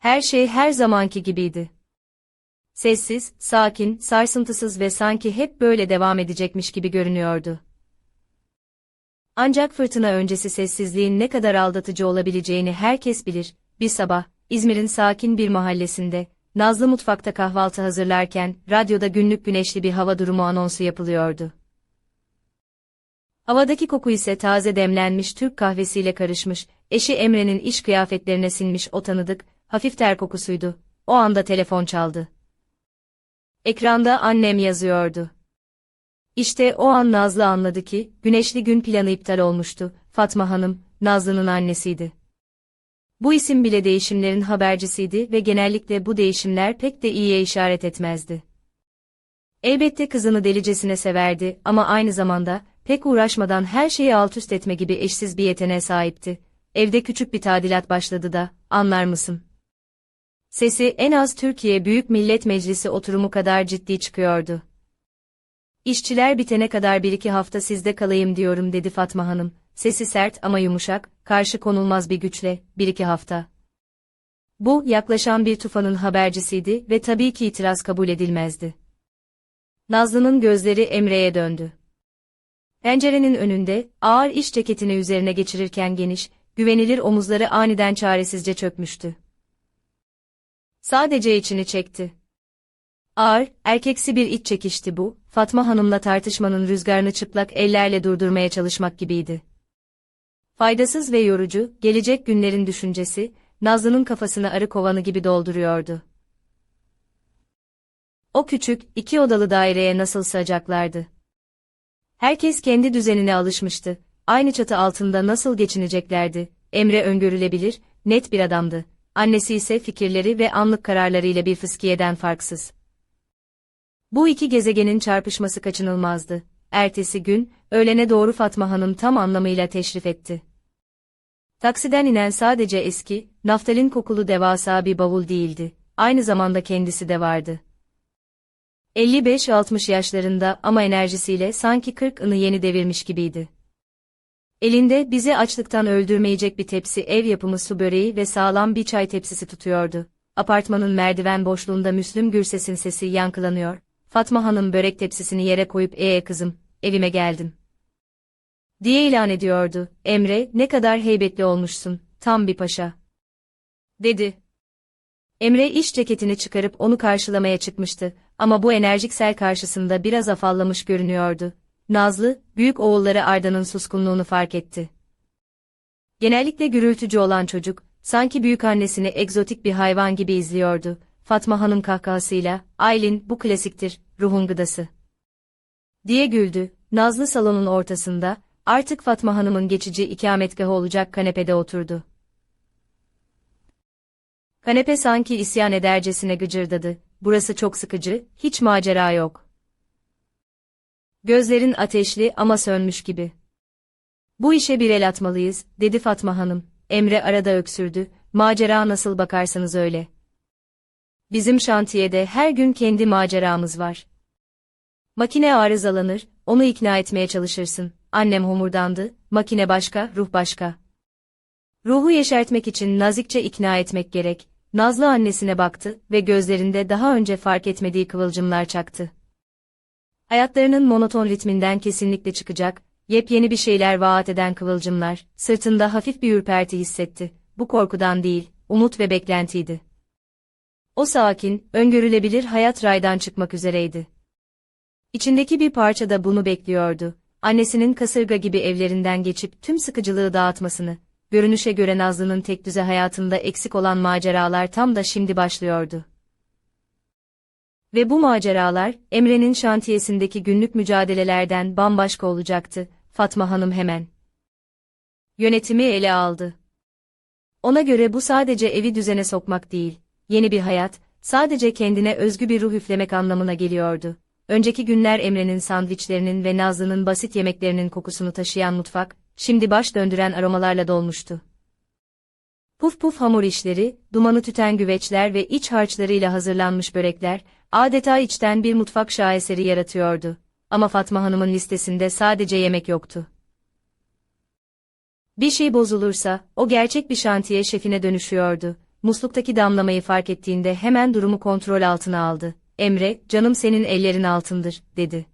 Her şey her zamanki gibiydi. Sessiz, sakin, sarsıntısız ve sanki hep böyle devam edecekmiş gibi görünüyordu. Ancak fırtına öncesi sessizliğin ne kadar aldatıcı olabileceğini herkes bilir. Bir sabah, İzmir'in sakin bir mahallesinde, Nazlı mutfakta kahvaltı hazırlarken, radyoda günlük güneşli bir hava durumu anonsu yapılıyordu. Havadaki koku ise taze demlenmiş Türk kahvesiyle karışmış, eşi Emre'nin iş kıyafetlerine sinmiş o tanıdık, hafif ter kokusuydu. O anda telefon çaldı. Ekranda annem yazıyordu. İşte o an Nazlı anladı ki, güneşli gün planı iptal olmuştu. Fatma Hanım, Nazlı'nın annesiydi. Bu isim bile değişimlerin habercisiydi ve genellikle bu değişimler pek de iyiye işaret etmezdi. Elbette kızını delicesine severdi ama aynı zamanda, pek uğraşmadan her şeyi alt üst etme gibi eşsiz bir yeteneğe sahipti. Evde küçük bir tadilat başladı da, anlar mısın? Sesi en az Türkiye Büyük Millet Meclisi oturumu kadar ciddi çıkıyordu. İşçiler bitene kadar bir iki hafta sizde kalayım diyorum dedi Fatma Hanım. Sesi sert ama yumuşak, karşı konulmaz bir güçle, bir iki hafta. Bu, yaklaşan bir tufanın habercisiydi ve tabii ki itiraz kabul edilmezdi. Nazlı'nın gözleri Emre'ye döndü. Pencerenin önünde, ağır iş ceketini üzerine geçirirken geniş, güvenilir omuzları aniden çaresizce çökmüştü. Sadece içini çekti. Ağır, erkeksi bir iç çekişti bu, Fatma Hanım'la tartışmanın rüzgarını çıplak ellerle durdurmaya çalışmak gibiydi. Faydasız ve yorucu, gelecek günlerin düşüncesi, Nazlı'nın kafasını arı kovanı gibi dolduruyordu. O küçük, iki odalı daireye nasıl sığacaklardı? Herkes kendi düzenine alışmıştı, aynı çatı altında nasıl geçineceklerdi, Emre öngörülebilir, net bir adamdı, annesi ise fikirleri ve anlık kararlarıyla bir fıskiyeden farksız. Bu iki gezegenin çarpışması kaçınılmazdı. Ertesi gün, öğlene doğru Fatma Hanım tam anlamıyla teşrif etti. Taksiden inen sadece eski, naftalin kokulu devasa bir bavul değildi, aynı zamanda kendisi de vardı. 55-60 yaşlarında ama enerjisiyle sanki 40 ını yeni devirmiş gibiydi. Elinde bizi açlıktan öldürmeyecek bir tepsi ev yapımı su böreği ve sağlam bir çay tepsisi tutuyordu. Apartmanın merdiven boşluğunda Müslüm Gürses'in sesi yankılanıyor. Fatma Hanım börek tepsisini yere koyup ee kızım, evime geldim. Diye ilan ediyordu. Emre, ne kadar heybetli olmuşsun, tam bir paşa. Dedi. Emre iş ceketini çıkarıp onu karşılamaya çıkmıştı ama bu enerjik sel karşısında biraz afallamış görünüyordu. Nazlı, büyük oğulları Arda'nın suskunluğunu fark etti. Genellikle gürültücü olan çocuk, sanki büyük annesini egzotik bir hayvan gibi izliyordu. Fatma Hanım kahkahasıyla, Aylin, bu klasiktir, ruhun gıdası. Diye güldü, Nazlı salonun ortasında, artık Fatma Hanım'ın geçici ikametgahı olacak kanepede oturdu. Kanepe sanki isyan edercesine gıcırdadı, burası çok sıkıcı, hiç macera yok. Gözlerin ateşli ama sönmüş gibi. Bu işe bir el atmalıyız, dedi Fatma Hanım. Emre arada öksürdü, macera nasıl bakarsanız öyle. Bizim şantiyede her gün kendi maceramız var. Makine arızalanır, onu ikna etmeye çalışırsın. Annem homurdandı, makine başka, ruh başka. Ruhu yeşertmek için nazikçe ikna etmek gerek. Nazlı annesine baktı ve gözlerinde daha önce fark etmediği kıvılcımlar çaktı. Hayatlarının monoton ritminden kesinlikle çıkacak, yepyeni bir şeyler vaat eden kıvılcımlar, sırtında hafif bir ürperti hissetti. Bu korkudan değil, umut ve beklentiydi. O sakin, öngörülebilir hayat raydan çıkmak üzereydi. İçindeki bir parça da bunu bekliyordu. Annesinin kasırga gibi evlerinden geçip tüm sıkıcılığı dağıtmasını, görünüşe göre Nazlı'nın tek düze hayatında eksik olan maceralar tam da şimdi başlıyordu. Ve bu maceralar, Emre'nin şantiyesindeki günlük mücadelelerden bambaşka olacaktı, Fatma Hanım hemen. Yönetimi ele aldı. Ona göre bu sadece evi düzene sokmak değil, yeni bir hayat, sadece kendine özgü bir ruh üflemek anlamına geliyordu. Önceki günler Emre'nin sandviçlerinin ve Nazlı'nın basit yemeklerinin kokusunu taşıyan mutfak, şimdi baş döndüren aromalarla dolmuştu. Puf puf hamur işleri, dumanı tüten güveçler ve iç harçlarıyla hazırlanmış börekler, adeta içten bir mutfak şaheseri yaratıyordu. Ama Fatma Hanım'ın listesinde sadece yemek yoktu. Bir şey bozulursa, o gerçek bir şantiye şefine dönüşüyordu. musluktaki damlamayı fark ettiğinde hemen durumu kontrol altına aldı. Emre, canım senin ellerin altındır, dedi.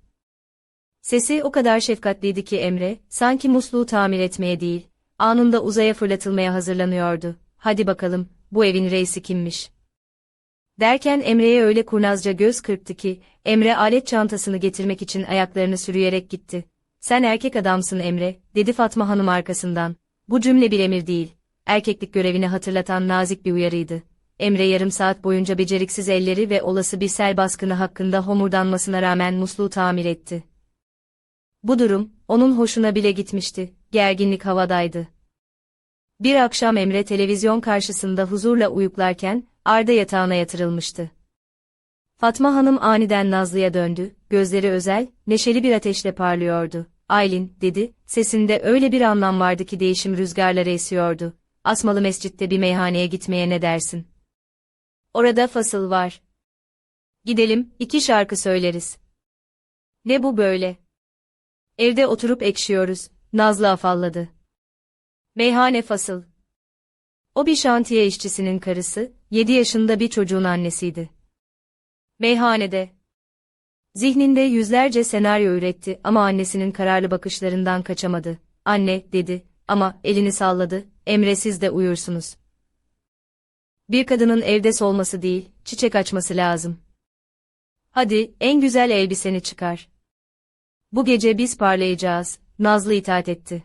Sesi o kadar şefkatliydi ki Emre, sanki musluğu tamir etmeye değil, anında uzaya fırlatılmaya hazırlanıyordu. Hadi bakalım, bu evin reisi kimmiş? Derken Emre'ye öyle kurnazca göz kırptı ki, Emre alet çantasını getirmek için ayaklarını sürüyerek gitti. Sen erkek adamsın Emre, dedi Fatma Hanım arkasından. Bu cümle bir emir değil, erkeklik görevini hatırlatan nazik bir uyarıydı. Emre yarım saat boyunca beceriksiz elleri ve olası bir sel baskını hakkında homurdanmasına rağmen musluğu tamir etti. Bu durum, onun hoşuna bile gitmişti, gerginlik havadaydı. Bir akşam Emre televizyon karşısında huzurla uyuklarken, Arda yatağına yatırılmıştı. Fatma Hanım aniden Nazlı'ya döndü, gözleri özel, neşeli bir ateşle parlıyordu. Aylin, dedi, sesinde öyle bir anlam vardı ki değişim rüzgarları esiyordu. Asmalı mescitte bir meyhaneye gitmeye ne dersin? Orada fasıl var. Gidelim, iki şarkı söyleriz. Ne bu böyle? Evde oturup ekşiyoruz, Nazlı afalladı. Meyhane fasıl. O bir şantiye işçisinin karısı, 7 yaşında bir çocuğun annesiydi. Meyhanede. Zihninde yüzlerce senaryo üretti ama annesinin kararlı bakışlarından kaçamadı. Anne, dedi, ama elini salladı, Emre siz de uyursunuz. Bir kadının evde solması değil, çiçek açması lazım. Hadi, en güzel elbiseni çıkar. Bu gece biz parlayacağız, Nazlı itaat etti.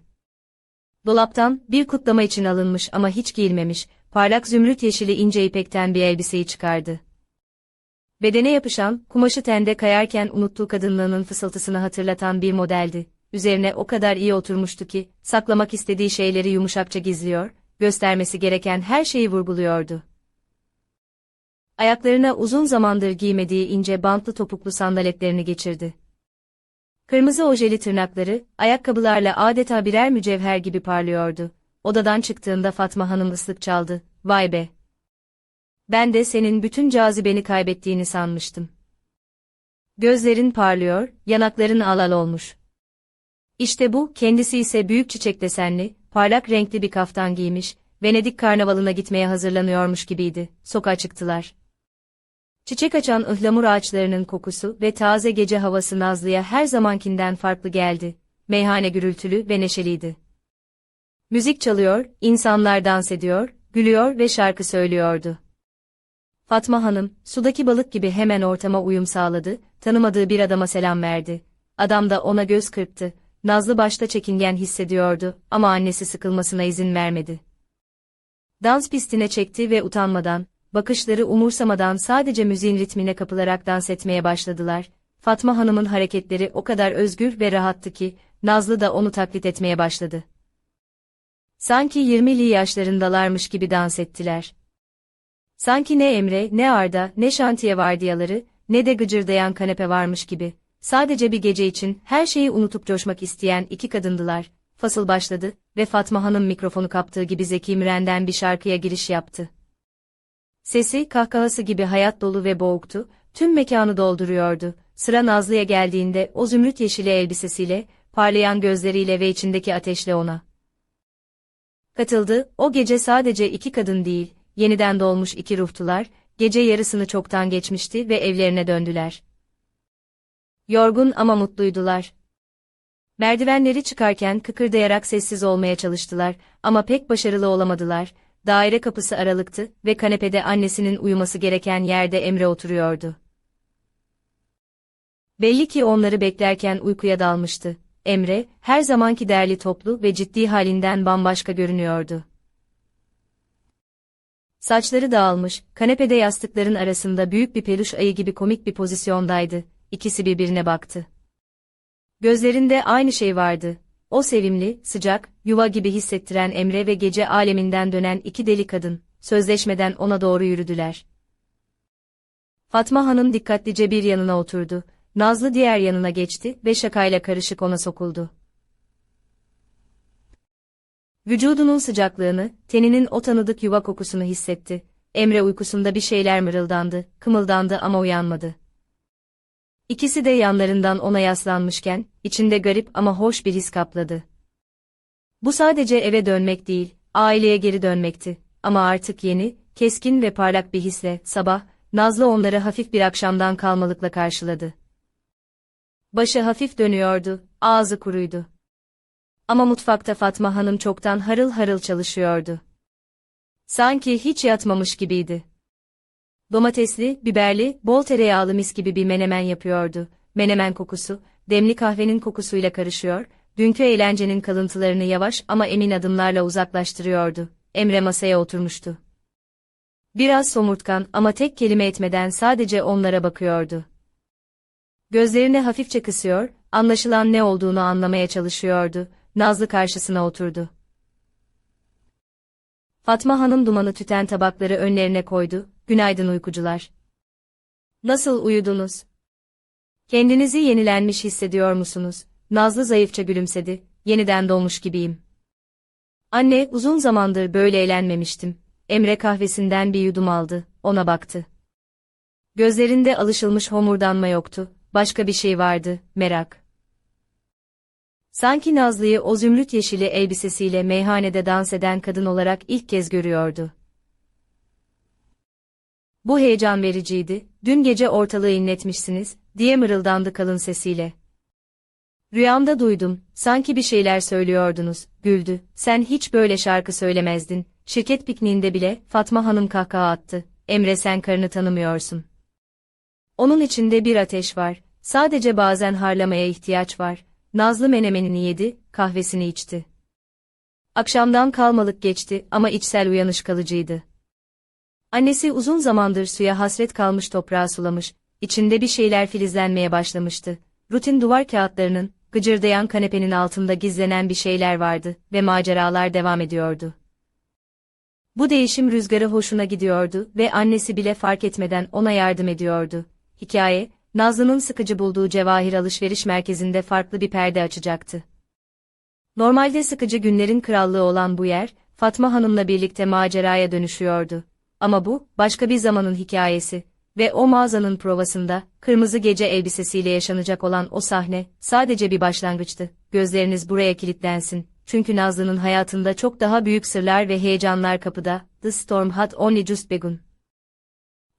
Dolaptan, bir kutlama için alınmış ama hiç giyilmemiş, parlak zümrüt yeşili ince ipekten bir elbiseyi çıkardı. Bedene yapışan, kumaşı tende kayarken unuttuğu kadınlığının fısıltısını hatırlatan bir modeldi. Üzerine o kadar iyi oturmuştu ki, saklamak istediği şeyleri yumuşakça gizliyor, göstermesi gereken her şeyi vurguluyordu. Ayaklarına uzun zamandır giymediği ince bantlı topuklu sandaletlerini geçirdi. Kırmızı ojeli tırnakları, ayakkabılarla adeta birer mücevher gibi parlıyordu. Odadan çıktığında Fatma Hanım ıslık çaldı. Vay be! Ben de senin bütün cazibeni kaybettiğini sanmıştım. Gözlerin parlıyor, yanakların alal olmuş. İşte bu, kendisi ise büyük çiçek desenli, parlak renkli bir kaftan giymiş, Venedik karnavalına gitmeye hazırlanıyormuş gibiydi. Sokağa çıktılar. Çiçek açan ıhlamur ağaçlarının kokusu ve taze gece havası Nazlı'ya her zamankinden farklı geldi. Meyhane gürültülü ve neşeliydi. Müzik çalıyor, insanlar dans ediyor, gülüyor ve şarkı söylüyordu. Fatma Hanım, sudaki balık gibi hemen ortama uyum sağladı, tanımadığı bir adama selam verdi. Adam da ona göz kırptı. Nazlı başta çekingen hissediyordu ama annesi sıkılmasına izin vermedi. Dans pistine çekti ve utanmadan, bakışları umursamadan sadece müziğin ritmine kapılarak dans etmeye başladılar. Fatma Hanım'ın hareketleri o kadar özgür ve rahattı ki, Nazlı da onu taklit etmeye başladı. Sanki 20'li yaşlarındalarmış gibi dans ettiler. Sanki ne Emre, ne Arda, ne şantiye vardiyaları, ne de gıcırdayan kanepe varmış gibi. Sadece bir gece için her şeyi unutup coşmak isteyen iki kadındılar. Fasıl başladı ve Fatma Hanım mikrofonu kaptığı gibi Zeki Müren'den bir şarkıya giriş yaptı. Sesi, kahkahası gibi hayat dolu ve boğuktu, tüm mekanı dolduruyordu. Sıra Nazlı'ya geldiğinde o zümrüt yeşili elbisesiyle, parlayan gözleriyle ve içindeki ateşle ona katıldı. O gece sadece iki kadın değil, yeniden doğmuş iki ruhtular, gece yarısını çoktan geçmişti ve evlerine döndüler. Yorgun ama mutluydular. Merdivenleri çıkarken kıkırdayarak sessiz olmaya çalıştılar ama pek başarılı olamadılar. Daire kapısı aralıktı ve kanepede annesinin uyuması gereken yerde Emre oturuyordu. Belli ki onları beklerken uykuya dalmıştı. Emre, her zamanki derli toplu ve ciddi halinden bambaşka görünüyordu. Saçları dağılmış, kanepede yastıkların arasında büyük bir peluş ayı gibi komik bir pozisyondaydı. İkisi birbirine baktı. Gözlerinde aynı şey vardı. O sevimli, sıcak, yuva gibi hissettiren Emre ve gece aleminden dönen iki deli kadın, sözleşmeden ona doğru yürüdüler. Fatma Hanım dikkatlice bir yanına oturdu, Nazlı diğer yanına geçti ve şakayla karışık ona sokuldu. Vücudunun sıcaklığını, teninin o tanıdık yuva kokusunu hissetti. Emre uykusunda bir şeyler mırıldandı, kımıldandı ama uyanmadı. İkisi de yanlarından ona yaslanmışken, içinde garip ama hoş bir his kapladı. Bu sadece eve dönmek değil, aileye geri dönmekti. Ama artık yeni, keskin ve parlak bir hisle, sabah, Nazlı onları hafif bir akşamdan kalmalıkla karşıladı. Başı hafif dönüyordu, ağzı kuruydu. Ama mutfakta Fatma Hanım çoktan harıl harıl çalışıyordu. Sanki hiç yatmamış gibiydi. Domatesli, biberli, bol tereyağlı mis gibi bir menemen yapıyordu. Menemen kokusu, demli kahvenin kokusuyla karışıyor, dünkü eğlencenin kalıntılarını yavaş ama emin adımlarla uzaklaştırıyordu. Emre masaya oturmuştu. Biraz somurtkan ama tek kelime etmeden sadece onlara bakıyordu. Gözlerini hafifçe kısıyor, anlaşılan ne olduğunu anlamaya çalışıyordu. Nazlı karşısına oturdu. Fatma Hanım dumanı tüten tabakları önlerine koydu. Günaydın uykucular. Nasıl uyudunuz? Kendinizi yenilenmiş hissediyor musunuz? Nazlı zayıfça gülümsedi. Yeniden dolmuş gibiyim. Anne, uzun zamandır böyle eğlenmemiştim. Emre kahvesinden bir yudum aldı, ona baktı. Gözlerinde alışılmış homurdanma yoktu, başka bir şey vardı, merak. Sanki Nazlı'yı o zümrüt yeşili elbisesiyle meyhanede dans eden kadın olarak ilk kez görüyordu. Bu heyecan vericiydi, dün gece ortalığı inletmişsiniz, diye mırıldandı kalın sesiyle. Rüyamda duydum, sanki bir şeyler söylüyordunuz, güldü, sen hiç böyle şarkı söylemezdin, şirket pikniğinde bile, Fatma Hanım kahkaha attı, Emre sen karını tanımıyorsun. Onun içinde bir ateş var, sadece bazen harlamaya ihtiyaç var, Nazlı menemenini yedi, kahvesini içti. Akşamdan kalmalık geçti ama içsel uyanış kalıcıydı. Annesi uzun zamandır suya hasret kalmış toprağı sulamış, içinde bir şeyler filizlenmeye başlamıştı. Rutin duvar kağıtlarının, gıcırdayan kanepenin altında gizlenen bir şeyler vardı ve maceralar devam ediyordu. Bu değişim rüzgarı hoşuna gidiyordu ve annesi bile fark etmeden ona yardım ediyordu. Hikaye, Nazlı'nın sıkıcı bulduğu cevahir alışveriş merkezinde farklı bir perde açacaktı. Normalde sıkıcı günlerin krallığı olan bu yer, Fatma Hanım'la birlikte maceraya dönüşüyordu. Ama bu, başka bir zamanın hikayesi ve o mağazanın provasında, kırmızı gece elbisesiyle yaşanacak olan o sahne, sadece bir başlangıçtı. Gözleriniz buraya kilitlensin, çünkü Nazlı'nın hayatında çok daha büyük sırlar ve heyecanlar kapıda. The Storm Had Only Just Begun.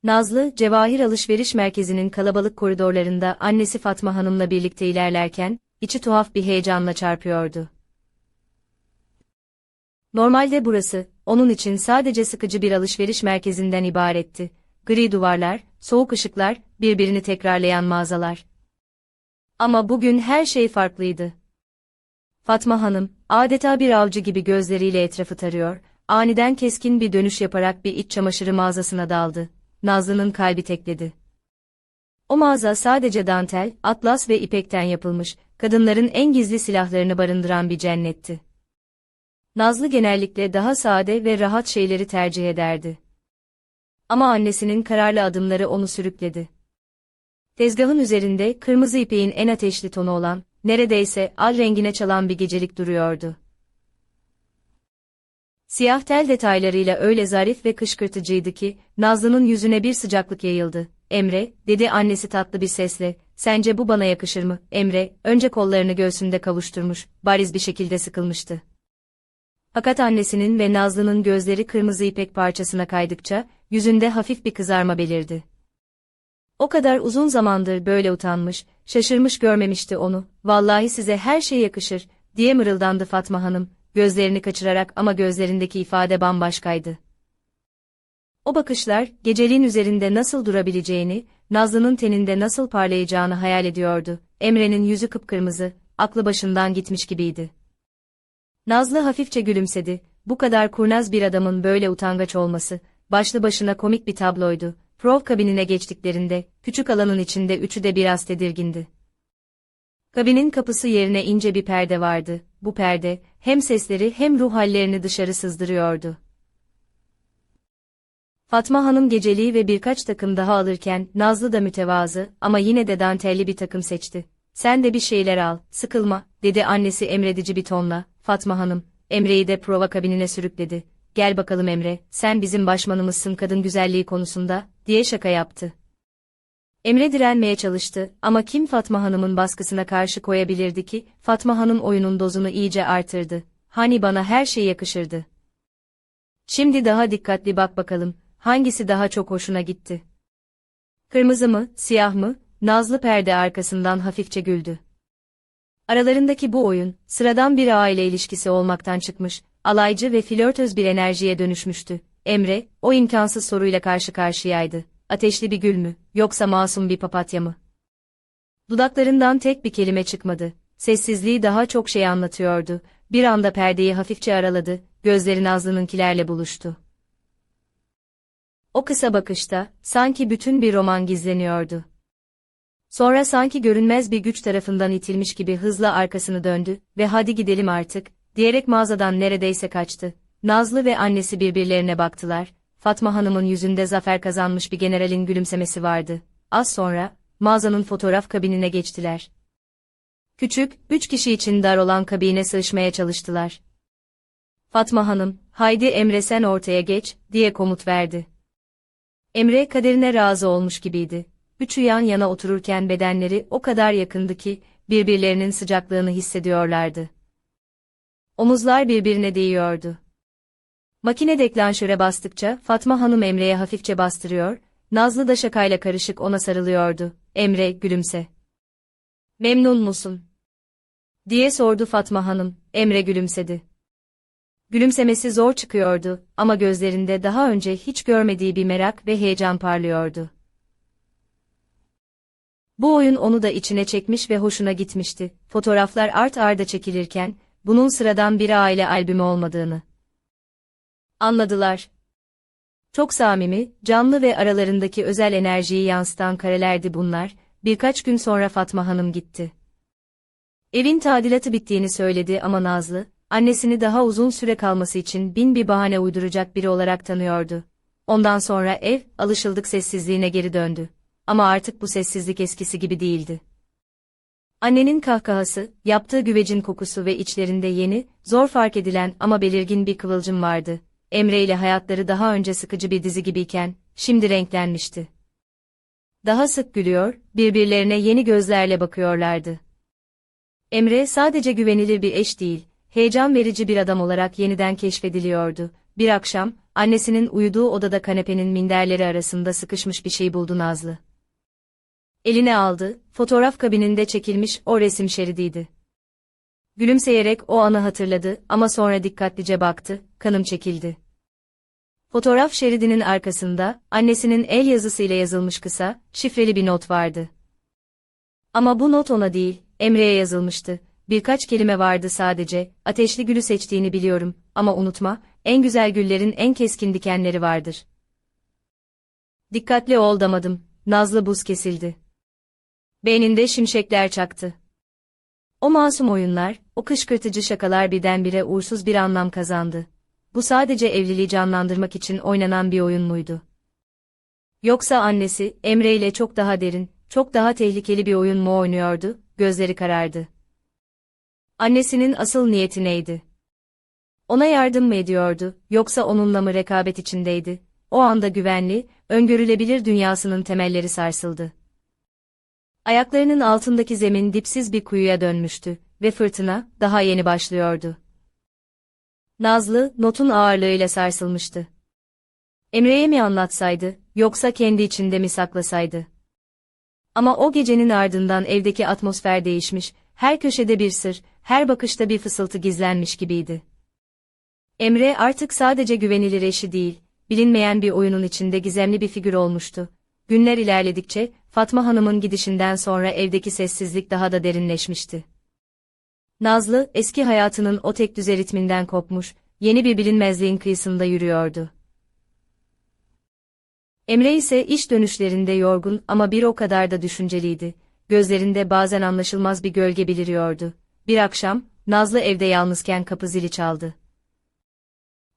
Nazlı, Cevahir Alışveriş Merkezi'nin kalabalık koridorlarında annesi Fatma Hanım'la birlikte ilerlerken, içi tuhaf bir heyecanla çarpıyordu. Normalde burası, onun için sadece sıkıcı bir alışveriş merkezinden ibaretti. Gri duvarlar, soğuk ışıklar, birbirini tekrarlayan mağazalar. Ama bugün her şey farklıydı. Fatma Hanım, adeta bir avcı gibi gözleriyle etrafı tarıyor, aniden keskin bir dönüş yaparak bir iç çamaşırı mağazasına daldı. Nazlı'nın kalbi tekledi. O mağaza sadece dantel, atlas ve ipekten yapılmış, kadınların en gizli silahlarını barındıran bir cennetti. Nazlı genellikle daha sade ve rahat şeyleri tercih ederdi. Ama annesinin kararlı adımları onu sürükledi. Tezgahın üzerinde kırmızı ipeğin en ateşli tonu olan, neredeyse al rengine çalan bir gecelik duruyordu. Siyah tel detaylarıyla öyle zarif ve kışkırtıcıydı ki, Nazlı'nın yüzüne bir sıcaklık yayıldı. Emre, dedi annesi tatlı bir sesle, sence bu bana yakışır mı? Emre, önce kollarını göğsünde kavuşturmuş, bariz bir şekilde sıkılmıştı. Fakat annesinin ve Nazlı'nın gözleri kırmızı ipek parçasına kaydıkça, yüzünde hafif bir kızarma belirdi. O kadar uzun zamandır böyle utanmış, şaşırmış görmemişti onu, vallahi size her şey yakışır, diye mırıldandı Fatma Hanım, gözlerini kaçırarak ama gözlerindeki ifade bambaşkaydı. O bakışlar, geceliğin üzerinde nasıl durabileceğini, Nazlı'nın teninde nasıl parlayacağını hayal ediyordu. Emre'nin yüzü kıpkırmızı, aklı başından gitmiş gibiydi. Nazlı hafifçe gülümsedi, bu kadar kurnaz bir adamın böyle utangaç olması, başlı başına komik bir tabloydu. Prov kabinine geçtiklerinde, küçük alanın içinde üçü de biraz tedirgindi. Kabinin kapısı yerine ince bir perde vardı. Bu perde, hem sesleri hem ruh hallerini dışarı sızdırıyordu. Fatma Hanım geceliği ve birkaç takım daha alırken, Nazlı da mütevazı ama yine de dantelli bir takım seçti. Sen de bir şeyler al, sıkılma, dedi annesi emredici bir tonla. Fatma Hanım, Emre'yi de prova kabinine sürükledi. Gel bakalım Emre, sen bizim başmanımızsın kadın güzelliği konusunda, diye şaka yaptı. Emre direnmeye çalıştı ama kim Fatma Hanım'ın baskısına karşı koyabilirdi ki, Fatma Hanım oyunun dozunu iyice artırdı. Hani bana her şey yakışırdı. Şimdi daha dikkatli bak bakalım, hangisi daha çok hoşuna gitti? Kırmızı mı, siyah mı? Nazlı perde arkasından hafifçe güldü. Aralarındaki bu oyun, sıradan bir aile ilişkisi olmaktan çıkmış, alaycı ve flörtöz bir enerjiye dönüşmüştü. Emre, o imkansız soruyla karşı karşıyaydı. Ateşli bir gül mü, yoksa masum bir papatya mı? Dudaklarından tek bir kelime çıkmadı. Sessizliği daha çok şey anlatıyordu. Bir anda perdeyi hafifçe araladı, gözleri Nazlı'nınkilerle buluştu. O kısa bakışta, sanki bütün bir roman gizleniyordu. Sonra sanki görünmez bir güç tarafından itilmiş gibi hızla arkasını döndü ve hadi gidelim artık, diyerek mağazadan neredeyse kaçtı. Nazlı ve annesi birbirlerine baktılar. Fatma Hanım'ın yüzünde zafer kazanmış bir generalin gülümsemesi vardı. Az sonra, mağazanın fotoğraf kabinine geçtiler. Küçük, üç kişi için dar olan kabine sığışmaya çalıştılar. Fatma Hanım, haydi Emre sen ortaya geç, diye komut verdi. Emre kaderine razı olmuş gibiydi. Üçü yan yana otururken bedenleri o kadar yakındı ki, birbirlerinin sıcaklığını hissediyorlardı. Omuzlar birbirine değiyordu. Makine deklanşöre bastıkça Fatma Hanım Emre'ye hafifçe bastırıyor, Nazlı da şakayla karışık ona sarılıyordu. Emre, gülümse. Memnun musun? diye sordu Fatma Hanım, Emre gülümsedi. Gülümsemesi zor çıkıyordu ama gözlerinde daha önce hiç görmediği bir merak ve heyecan parlıyordu. Bu oyun onu da içine çekmiş ve hoşuna gitmişti. Fotoğraflar art arda çekilirken, bunun sıradan bir aile albümü olmadığını anladılar. Çok samimi, canlı ve aralarındaki özel enerjiyi yansıtan karelerdi bunlar. Birkaç gün sonra Fatma Hanım gitti. Evin tadilatı bittiğini söyledi ama Nazlı, annesini daha uzun süre kalması için bin bir bahane uyduracak biri olarak tanıyordu. Ondan sonra ev, alışıldık sessizliğine geri döndü. Ama artık bu sessizlik eskisi gibi değildi. Annenin kahkahası, yaptığı güvecin kokusu ve içlerinde yeni, zor fark edilen ama belirgin bir kıvılcım vardı. Emre ile hayatları daha önce sıkıcı bir dizi gibiyken, şimdi renklenmişti. Daha sık gülüyor, birbirlerine yeni gözlerle bakıyorlardı. Emre sadece güvenilir bir eş değil, heyecan verici bir adam olarak yeniden keşfediliyordu. Bir akşam, annesinin uyuduğu odada kanepenin minderleri arasında sıkışmış bir şey buldu Nazlı. Eline aldı, fotoğraf kabininde çekilmiş o resim şeridiydi. Gülümseyerek o anı hatırladı ama sonra dikkatlice baktı, kanım çekildi. Fotoğraf şeridinin arkasında, annesinin el yazısıyla yazılmış kısa, şifreli bir not vardı. Ama bu not ona değil, Emre'ye yazılmıştı. Birkaç kelime vardı sadece, ateşli gülü seçtiğini biliyorum, ama unutma, en güzel güllerin en keskin dikenleri vardır. Dikkatli ol damadım, Nazlı buz kesildi. Beyninde şimşekler çaktı. O masum oyunlar, o kışkırtıcı şakalar birdenbire uğursuz bir anlam kazandı. Bu sadece evliliği canlandırmak için oynanan bir oyun muydu? Yoksa annesi, Emre ile çok daha derin, çok daha tehlikeli bir oyun mu oynuyordu, gözleri karardı. Annesinin asıl niyeti neydi? Ona yardım mı ediyordu, yoksa onunla mı rekabet içindeydi? O anda güvenli, öngörülebilir dünyasının temelleri sarsıldı. Ayaklarının altındaki zemin dipsiz bir kuyuya dönmüştü ve fırtına daha yeni başlıyordu. Nazlı, notun ağırlığıyla sarsılmıştı. Emre'ye mi anlatsaydı, yoksa kendi içinde mi saklasaydı? Ama o gecenin ardından evdeki atmosfer değişmiş, her köşede bir sır, her bakışta bir fısıltı gizlenmiş gibiydi. Emre artık sadece güvenilir eşi değil, bilinmeyen bir oyunun içinde gizemli bir figür olmuştu. Günler ilerledikçe, Fatma Hanım'ın gidişinden sonra evdeki sessizlik daha da derinleşmişti. Nazlı, eski hayatının o tek düze ritminden kopmuş, yeni bir bilinmezliğin kıyısında yürüyordu. Emre ise iş dönüşlerinde yorgun ama bir o kadar da düşünceliydi. Gözlerinde bazen anlaşılmaz bir gölge beliriyordu. Bir akşam, Nazlı evde yalnızken kapı zili çaldı.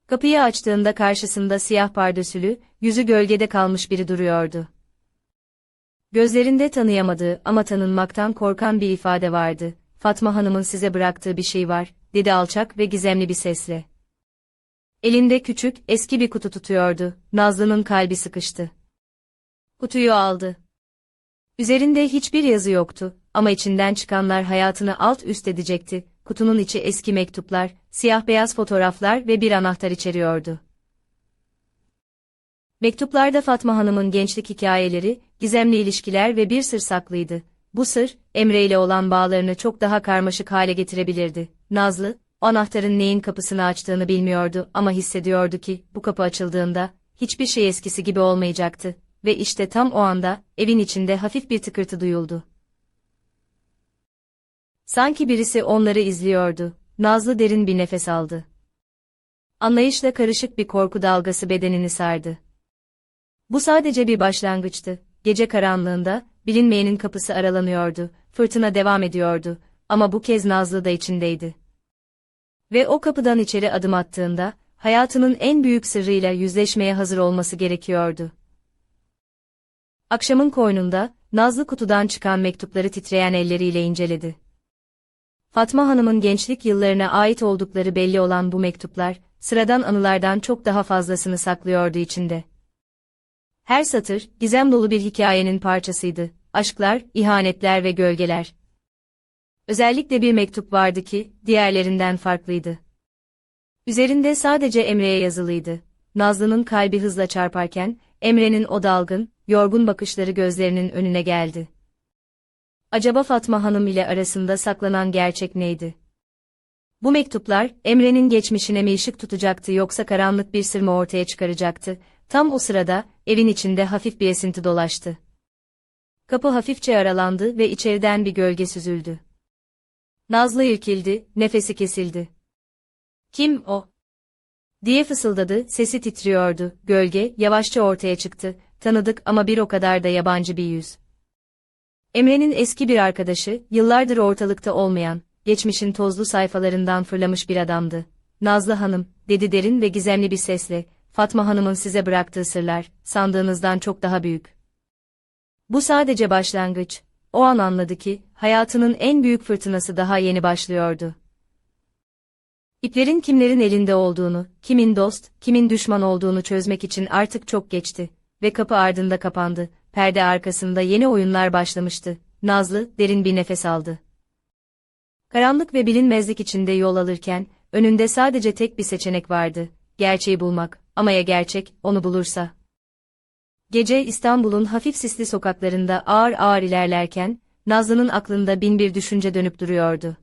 Kapıyı açtığında karşısında siyah pardösülü, yüzü gölgede kalmış biri duruyordu. Gözlerinde tanıyamadığı ama tanınmaktan korkan bir ifade vardı. Fatma Hanım'ın size bıraktığı bir şey var, dedi alçak ve gizemli bir sesle. Elinde küçük, eski bir kutu tutuyordu. Nazlı'nın kalbi sıkıştı. Kutuyu aldı. Üzerinde hiçbir yazı yoktu ama içinden çıkanlar hayatını alt üst edecekti. Kutunun içi eski mektuplar, siyah beyaz fotoğraflar ve bir anahtar içeriyordu. Mektuplarda Fatma Hanım'ın gençlik hikayeleri, gizemli ilişkiler ve bir sır saklıydı. Bu sır, Emre ile olan bağlarını çok daha karmaşık hale getirebilirdi. Nazlı, anahtarın neyin kapısını açtığını bilmiyordu ama hissediyordu ki, bu kapı açıldığında, hiçbir şey eskisi gibi olmayacaktı. Ve işte tam o anda, evin içinde hafif bir tıkırtı duyuldu. Sanki birisi onları izliyordu. Nazlı derin bir nefes aldı. Anlayışla karışık bir korku dalgası bedenini sardı. Bu sadece bir başlangıçtı. Gece karanlığında, bilinmeyenin kapısı aralanıyordu, fırtına devam ediyordu, ama bu kez Nazlı da içindeydi. Ve o kapıdan içeri adım attığında, hayatının en büyük sırrıyla yüzleşmeye hazır olması gerekiyordu. Akşamın koynunda, Nazlı kutudan çıkan mektupları titreyen elleriyle inceledi. Fatma Hanım'ın gençlik yıllarına ait oldukları belli olan bu mektuplar, sıradan anılardan çok daha fazlasını saklıyordu içinde. Her satır, gizem dolu bir hikayenin parçasıydı. Aşklar, ihanetler ve gölgeler. Özellikle bir mektup vardı ki, diğerlerinden farklıydı. Üzerinde sadece Emre'ye yazılıydı. Nazlı'nın kalbi hızla çarparken, Emre'nin o dalgın, yorgun bakışları gözlerinin önüne geldi. Acaba Fatma Hanım ile arasında saklanan gerçek neydi? Bu mektuplar, Emre'nin geçmişine mi ışık tutacaktı yoksa karanlık bir sır mı ortaya çıkaracaktı? Tam o sırada, evin içinde hafif bir esinti dolaştı. Kapı hafifçe aralandı ve içeriden bir gölge süzüldü. Nazlı irkildi, nefesi kesildi. Kim o? diye fısıldadı, sesi titriyordu. Gölge, yavaşça ortaya çıktı, tanıdık ama bir o kadar da yabancı bir yüz. Emre'nin eski bir arkadaşı, yıllardır ortalıkta olmayan, geçmişin tozlu sayfalarından fırlamış bir adamdı. Nazlı Hanım, dedi derin ve gizemli bir sesle, Fatma Hanım'ın size bıraktığı sırlar, sandığınızdan çok daha büyük. Bu sadece başlangıç. O an anladı ki, hayatının en büyük fırtınası daha yeni başlıyordu. İplerin kimlerin elinde olduğunu, kimin dost, kimin düşman olduğunu çözmek için artık çok geçti ve kapı ardında kapandı. Perde arkasında yeni oyunlar başlamıştı. Nazlı derin bir nefes aldı. Karanlık ve bilinmezlik içinde yol alırken önünde sadece tek bir seçenek vardı. Gerçeği bulmak. Ama ya gerçek onu bulursa? Gece İstanbul'un hafif sisli sokaklarında ağır ağır ilerlerken Nazlı'nın aklında bin bir düşünce dönüp duruyordu.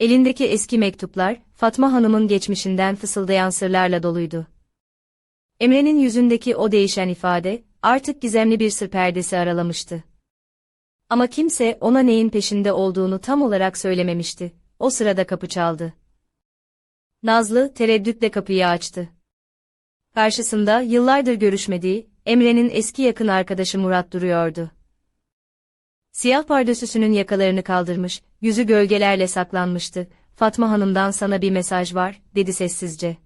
Elindeki eski mektuplar, Fatma Hanım'ın geçmişinden fısıldayan sırlarla doluydu. Emre'nin yüzündeki o değişen ifade, artık gizemli bir sır perdesi aralamıştı. Ama kimse ona neyin peşinde olduğunu tam olarak söylememişti. O sırada kapı çaldı. Nazlı tereddütle kapıyı açtı. Karşısında yıllardır görüşmediği, Emre'nin eski yakın arkadaşı Murat duruyordu. Siyah pardösüsünün yakalarını kaldırmış, yüzü gölgelerle saklanmıştı. Fatma Hanım'dan sana bir mesaj var, dedi sessizce.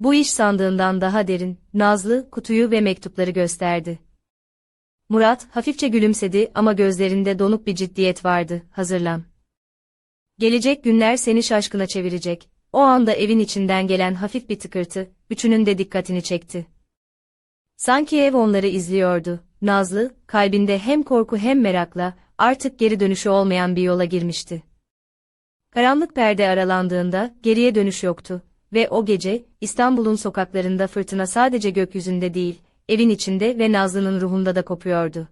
Bu iş sandığından daha derin, Nazlı, kutuyu ve mektupları gösterdi. Murat, hafifçe gülümsedi ama gözlerinde donuk bir ciddiyet vardı, hazırlan. Gelecek günler seni şaşkına çevirecek. O anda evin içinden gelen hafif bir tıkırtı, üçünün de dikkatini çekti. Sanki ev onları izliyordu. Nazlı, kalbinde hem korku hem merakla, artık geri dönüşü olmayan bir yola girmişti. Karanlık perde aralandığında, geriye dönüş yoktu. Ve o gece, İstanbul'un sokaklarında fırtına sadece gökyüzünde değil, evin içinde ve Nazlı'nın ruhunda da kopuyordu.